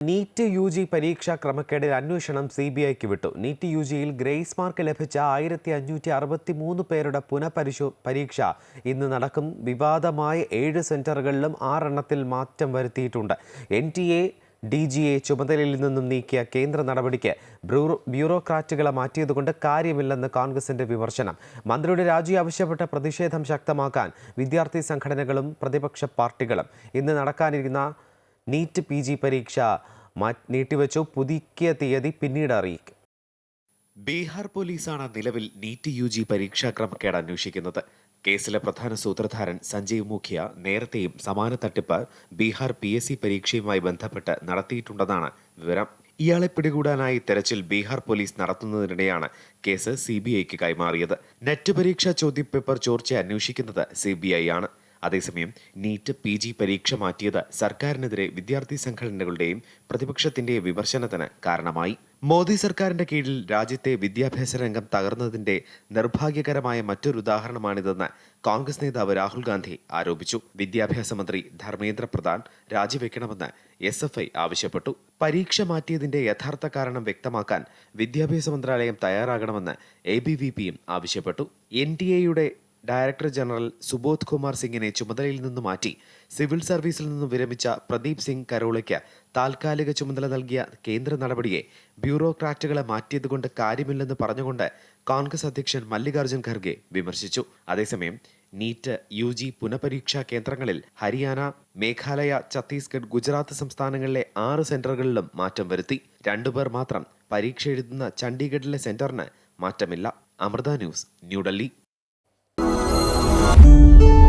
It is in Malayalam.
നീറ്റ് യു ജി പരീക്ഷാ ക്രമക്കേടിൽ അന്വേഷണം സി ബി ഐക്ക് വിട്ടു. നീറ്റ് യു ജിയിൽ ഗ്രേസ് മാർക്ക് ലഭിച്ച ആയിരത്തി അഞ്ഞൂറ്റി അറുപത്തി മൂന്ന് പേരുടെ പുനഃപരിശോ പരീക്ഷ ഇന്ന് നടക്കും. വിവാദമായ ഏഴ് സെന്ററുകളിലും ആറെണ്ണത്തിൽ മാറ്റം വരുത്തിയിട്ടുണ്ട്. N T A D G A ചുമതലയിൽ നിന്നും നീക്കിയ കേന്ദ്ര നടപടിക്ക് ബ്രൂറോ ബ്യൂറോക്രാറ്റുകളെ മാറ്റിയതുകൊണ്ട് കാര്യമില്ലെന്ന് കോൺഗ്രസിന്റെ വിമർശനം. മന്ത്രിയുടെ രാജി ആവശ്യപ്പെട്ട പ്രതിഷേധം ശക്തമാക്കാൻ വിദ്യാർത്ഥി സംഘടനകളും പ്രതിപക്ഷ പാർട്ടികളും ഇന്ന് നടക്കാനിരുന്ന നീറ്റ് പി ജി പരീക്ഷ നീട്ടിവെച്ചു. പുതുക്കിയ തീയതി പിന്നീട് അറിയിക്കും. ബീഹാർ പോലീസാണ് നിലവിൽ നീറ്റ് യു ജി പരീക്ഷാക്രമക്കേട് അന്വേഷിക്കുന്നത്. കേസിലെ പ്രധാന സൂത്രധാരൻ സഞ്ജയ് മുഖ്യ നേരത്തെയും സമാന തട്ടിപ്പ് ബീഹാർ പി എസ് സി പരീക്ഷയുമായി ബന്ധപ്പെട്ട് നടത്തിയിട്ടുണ്ടെന്നാണ് വിവരം. ഇയാളെ പിടികൂടാനായി തെരച്ചിൽ ബീഹാർ പോലീസ് നടത്തുന്നതിനിടെയാണ് കേസ് സി ബി ഐക്ക് കൈമാറിയത്. നെറ്റ് പരീക്ഷാ ചോദ്യപേപ്പർ ചോർച്ച അന്വേഷിക്കുന്നത് സി ബി ഐ ആണ്. അതേസമയം നീറ്റ് പി ജി പരീക്ഷ മാറ്റിയത് സർക്കാരിനെതിരെ വിദ്യാർത്ഥി സംഘടനകളുടെയും പ്രതിപക്ഷത്തിന്റെ വിമർശനത്തിന് കാരണമായി. മോദി സർക്കാരിന്റെ കീഴിൽ രാജ്യത്തെ വിദ്യാഭ്യാസ രംഗം തകർന്നതിന്റെ നിർഭാഗ്യകരമായ മറ്റൊരു ഉദാഹരണമാണിതെന്ന് കോൺഗ്രസ് നേതാവ് രാഹുൽ ഗാന്ധി ആരോപിച്ചു. വിദ്യാഭ്യാസ മന്ത്രി ധർമ്മേന്ദ്ര പ്രധാൻ രാജിവെക്കണമെന്ന് എസ് എഫ് ഐ ആവശ്യപ്പെട്ടു. പരീക്ഷ മാറ്റിയതിന്റെ യഥാർത്ഥ കാരണം വ്യക്തമാക്കാൻ വിദ്യാഭ്യാസ മന്ത്രാലയം തയ്യാറാകണമെന്ന് എ ബി വി പിയും ആവശ്യപ്പെട്ടു. എൻ ടി എയുടെ ഡയറക്ടർ ജനറൽ സുബോധ് കുമാർ സിംഗിനെ ചുമതലയിൽ നിന്ന് മാറ്റി സിവിൽ സർവീസിൽ നിന്ന് വിരമിച്ച പ്രദീപ് സിംഗ് കരോളയ്ക്ക് താൽക്കാലിക ചുമതല നൽകിയ കേന്ദ്ര നടപടിയെ ബ്യൂറോക്രാറ്റുകളെ മാറ്റിയതുകൊണ്ട് കാര്യമില്ലെന്ന് പറഞ്ഞുകൊണ്ട് കോൺഗ്രസ് അധ്യക്ഷൻ മല്ലികാർജുൻ ഖർഗെ വിമർശിച്ചു. അതേസമയം നീറ്റ് യു ജി പുനഃപരീക്ഷാ കേന്ദ്രങ്ങളിൽ ഹരിയാന മേഘാലയ ഛത്തീസ്ഗഡ് ഗുജറാത്ത് സംസ്ഥാനങ്ങളിലെ ആറ് സെന്ററുകളിലും മാറ്റം വരുത്തി. രണ്ടുപേർ മാത്രം പരീക്ഷ എഴുതുന്ന ചണ്ഡീഗഡിലെ സെന്ററിന് മാറ്റമില്ല. അമൃത ന്യൂസ് ന്യൂഡൽഹി. Bye.